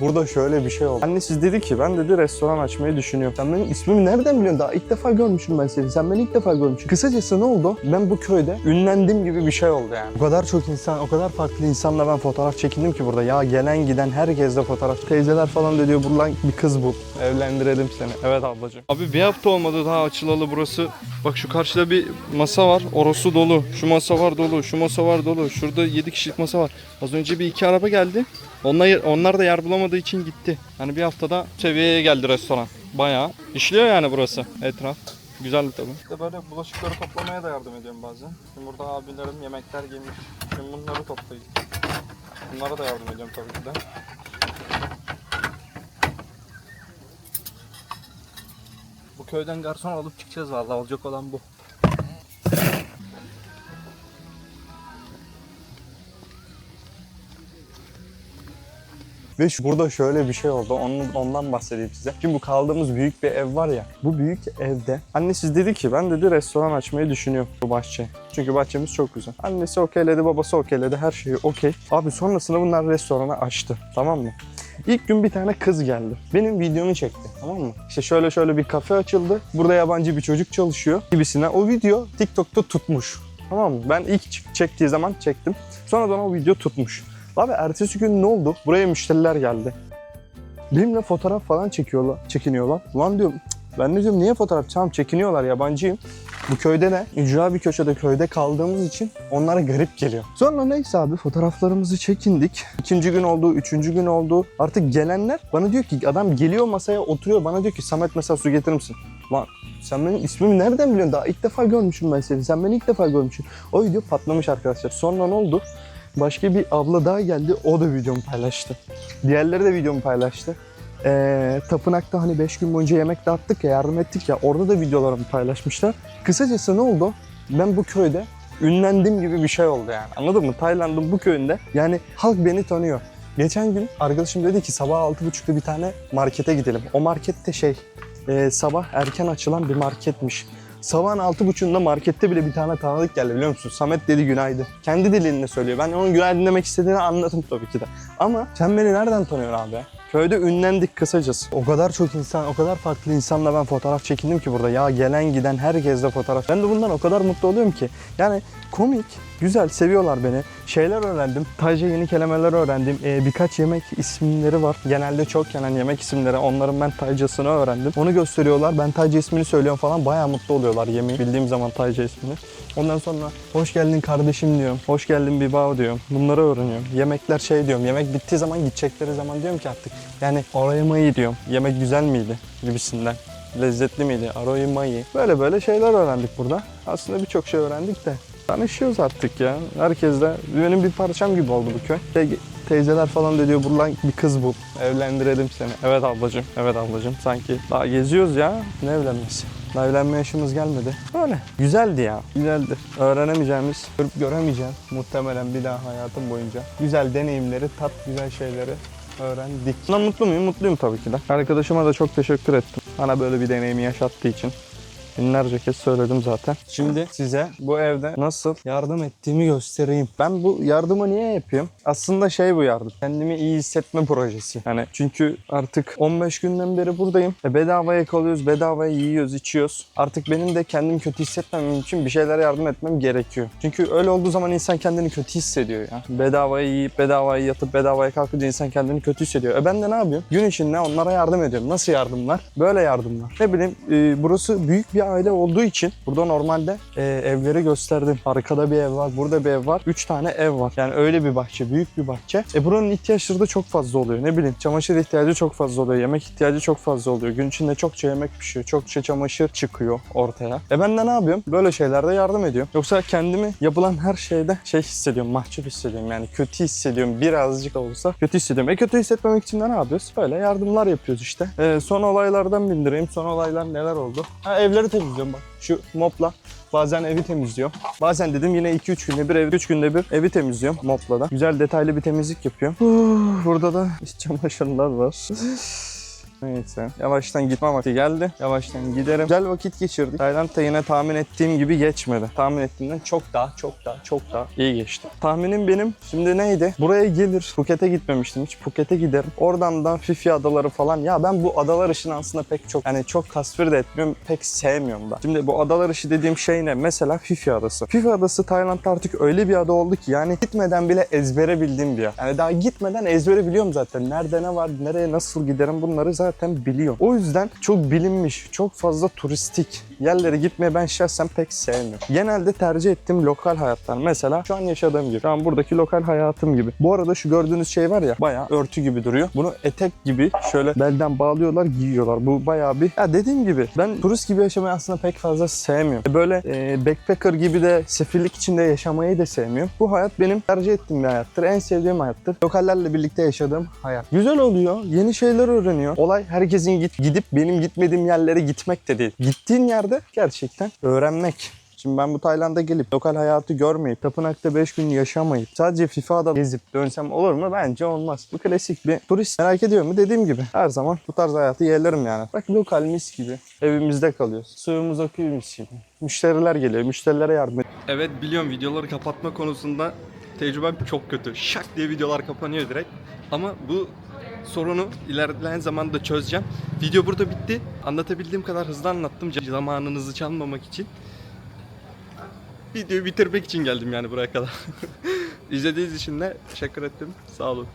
Burada şöyle bir şey oldu. Annesiz dedi ki ben dedi restoran açmayı düşünüyorum. Sen benim ismimi nereden biliyorsun? Daha ilk defa görmüşüm ben seni. Sen beni ilk defa görmüşsün. Kısacası ne oldu? Ben bu köyde ünlendim gibi bir şey oldu yani. O kadar çok insan, o kadar farklı insanla ben fotoğraf çekindim ki burada. Ya gelen giden herkesle fotoğraf. Teyzeler falan da diyor buradan bir kız bul. Evlendirelim seni. Evet ablacığım. Abi bir hafta olmadı daha açılalı burası. Bak şu karşıda bir masa var. Orası dolu. Şu masa var dolu. Şu masa var dolu. Şurada 7 kişilik masa var. Az önce bir iki araba geldi. Onlar, onlar da yer bulamadığı için gitti. Yani bir haftada seviyeye geldi restoran. Bayağı işliyor yani burası etraf. Güzel tabii. İşte böyle bulaşıkları toplamaya da yardım ediyorum bazen. Şimdi burada abilerim yemekler yemiş. Şimdi bunları toplayayım. Bunlara da yardım ediyorum tabii ki de. Bu köyden garson alıp çıkacağız vallahi olacak olan bu. Ve şu- burada şöyle bir şey oldu. Onun, ondan bahsedeyim size. Şimdi bu kaldığımız büyük bir ev var ya. Bu büyük evde annesi dedi ki ben dedi restoran açmayı düşünüyorum bu bahçe. Çünkü bahçemiz çok güzel. Annesi okeyledi, babası okeyledi. Her şeyi okey. Abi sonrasında bunlar restoranı açtı. Tamam mı? İlk gün bir tane kız geldi. Benim videomu çekti. Tamam mı? İşte şöyle şöyle bir kafe açıldı. Burada yabancı bir çocuk çalışıyor gibisine. O video TikTok'ta tutmuş. Tamam mı? Ben ilk çektiği zaman çektim. Sonradan o video tutmuş. Abi ertesi gün ne oldu? Buraya müşteriler geldi. Benimle fotoğraf falan çekiyorlar, çekiniyorlar. Ulan diyorum "Cık, ben ne diyorum niye fotoğraf? Tamam çekiniyorlar yabancıyım. Bu köyde ne? İcra bir köşede köyde kaldığımız için onlara garip geliyor. Sonra neyse abi fotoğraflarımızı çekindik. İkinci gün oldu, üçüncü gün oldu. Artık gelenler bana diyor ki adam geliyor masaya oturuyor bana diyor ki Samet mesela su getirir misin? Lan sen benim ismimi nereden biliyorsun? Daha ilk defa görmüşüm ben seni. Sen beni ilk defa görmüşsün. O video patlamış arkadaşlar. Sonra ne oldu? Başka bir abla daha geldi. O da videomu paylaştı. Diğerleri de videomu paylaştı. Ee, tapınakta hani 5 gün boyunca yemek dağıttık ya, yardım ettik ya. Orada da videolarımı paylaşmışlar. Kısacası ne oldu? Ben bu köyde ünlendim gibi bir şey oldu yani. Anladın mı? Tayland'ın bu köyünde yani halk beni tanıyor. Geçen gün arkadaşım dedi ki sabah 6.30'da bir tane markete gidelim. O markette şey e, sabah erken açılan bir marketmiş. Sabahın altı buçuğunda markette bile bir tane tanıdık geldi biliyor musun? Samet dedi günaydın. Kendi dilinde söylüyor. Ben onun günaydın demek istediğini anladım tabii ki de. Ama sen beni nereden tanıyorsun abi? Köyde ünlendik kısacası. O kadar çok insan, o kadar farklı insanla ben fotoğraf çekindim ki burada. Ya gelen giden herkesle fotoğraf. Ben de bundan o kadar mutlu oluyorum ki. Yani komik, güzel, seviyorlar beni. Şeyler öğrendim. Tajca yeni kelimeler öğrendim. Ee, birkaç yemek isimleri var. Genelde çok gelen yemek isimleri. Onların ben Taycasını öğrendim. Onu gösteriyorlar. Ben Tayca ismini söylüyorum falan. Bayağı mutlu oluyorlar yemeği. Bildiğim zaman Tayca ismini. Ondan sonra hoş geldin kardeşim diyorum. Hoş geldin Bibao diyorum. Bunları öğreniyorum. Yemekler şey diyorum. Yemek bittiği zaman gidecekleri zaman diyorum ki artık. Yani oraya mı diyorum. Yemek güzel miydi gibisinden. Lezzetli miydi? Aroyu mayı. Böyle böyle şeyler öğrendik burada. Aslında birçok şey öğrendik de. Tanışıyoruz artık ya. Herkes de benim bir parçam gibi oldu bu köy. Te- teyzeler falan da diyor buradan bir kız bul. Evlendirelim seni. Evet ablacığım. Evet ablacığım. Sanki daha geziyoruz ya. Ne evlenmesi? Daha evlenme yaşımız gelmedi. Öyle. Güzeldi ya. Güzeldi. Öğrenemeyeceğimiz, görüp göremeyeceğim muhtemelen bir daha hayatım boyunca. Güzel deneyimleri, tat güzel şeyleri öğrendik. Bundan mutlu muyum? Mutluyum tabii ki de. Arkadaşıma da çok teşekkür ettim. Bana böyle bir deneyimi yaşattığı için. Binlerce kez söyledim zaten. Şimdi size bu evde nasıl yardım ettiğimi göstereyim. Ben bu yardımı niye yapıyorum? Aslında şey bu yardım. Kendimi iyi hissetme projesi. Yani çünkü artık 15 günden beri buradayım. E bedavaya kalıyoruz, bedavaya yiyoruz, içiyoruz. Artık benim de kendimi kötü hissetmemem için bir şeylere yardım etmem gerekiyor. Çünkü öyle olduğu zaman insan kendini kötü hissediyor ya. Bedavaya yiyip, bedavaya yatıp, bedavaya kalkınca insan kendini kötü hissediyor. E ben de ne yapıyorum? Gün içinde onlara yardım ediyorum. Nasıl yardımlar? Böyle yardımlar. Ne bileyim e, burası büyük bir aile olduğu için burada normalde e, evleri gösterdim. Arkada bir ev var, burada bir ev var. Üç tane ev var. Yani öyle bir bahçe, büyük bir bahçe. E buranın ihtiyaçları da çok fazla oluyor. Ne bileyim çamaşır ihtiyacı çok fazla oluyor. Yemek ihtiyacı çok fazla oluyor. Gün içinde çokça yemek pişiyor. Çokça çamaşır çıkıyor ortaya. E ben de ne yapıyorum? Böyle şeylerde yardım ediyorum. Yoksa kendimi yapılan her şeyde şey hissediyorum, mahcup hissediyorum. Yani kötü hissediyorum. Birazcık olsa kötü hissediyorum. E kötü hissetmemek için de ne yapıyoruz? Böyle yardımlar yapıyoruz işte. E, son olaylardan bindireyim. Son olaylar neler oldu? Ha, evleri temizliyorum bak. Şu mopla Bazen evi temizliyorum. Bazen dedim yine 2-3 günde bir, ev 3 günde bir evi temizliyorum mopla da. Güzel detaylı bir temizlik yapıyorum. Burada da iç çamaşırlar var. Neyse. Yavaştan gitme vakti geldi. Yavaştan giderim. Güzel vakit geçirdik. Tayland'da yine tahmin ettiğim gibi geçmedi. Tahmin ettiğimden çok daha çok daha çok daha iyi geçti. Tahminim benim şimdi neydi? Buraya gelir. Phuket'e gitmemiştim hiç. Phuket'e giderim. Oradan da Fifi adaları falan. Ya ben bu adalar işini aslında pek çok hani çok tasvir de etmiyorum. Pek sevmiyorum da. Şimdi bu adalar işi dediğim şey ne? Mesela Fifi adası. Fifi adası Tayland'da artık öyle bir ada oldu ki yani gitmeden bile ezbere bildiğim bir yer. Yani daha gitmeden ezbere biliyorum zaten. Nerede ne var, nereye nasıl giderim bunları zaten biliyorum. O yüzden çok bilinmiş, çok fazla turistik yerlere gitmeye ben şahsen pek sevmiyorum. Genelde tercih ettiğim lokal hayatlar. Mesela şu an yaşadığım gibi. Şu an buradaki lokal hayatım gibi. Bu arada şu gördüğünüz şey var ya bayağı örtü gibi duruyor. Bunu etek gibi şöyle belden bağlıyorlar, giyiyorlar. Bu bayağı bir... Ya dediğim gibi ben turist gibi yaşamayı aslında pek fazla sevmiyorum. Böyle e, backpacker gibi de sefillik içinde yaşamayı da sevmiyorum. Bu hayat benim tercih ettiğim bir hayattır. En sevdiğim hayattır. Lokallerle birlikte yaşadığım hayat. Güzel oluyor. Yeni şeyler öğreniyor. Olay herkesin git, gidip benim gitmediğim yerlere gitmek de değil. Gittiğin yerde gerçekten öğrenmek. Şimdi ben bu Tayland'a gelip lokal hayatı görmeyip, tapınakta 5 gün yaşamayıp, sadece FIFA'da gezip dönsem olur mu? Bence olmaz. Bu klasik bir turist. Merak ediyor mu? Dediğim gibi her zaman bu tarz hayatı yerlerim yani. Bak lokal mis gibi. Evimizde kalıyoruz. Suyumuz akıyor mis gibi. Müşteriler geliyor. Müşterilere yardım Evet biliyorum videoları kapatma konusunda tecrübem çok kötü. Şak diye videolar kapanıyor direkt. Ama bu sorunu ilerleyen zamanda çözeceğim. Video burada bitti. Anlatabildiğim kadar hızlı anlattım zamanınızı çalmamak için. Videoyu bitirmek için geldim yani buraya kadar. İzlediğiniz için de teşekkür ettim. Sağ olun.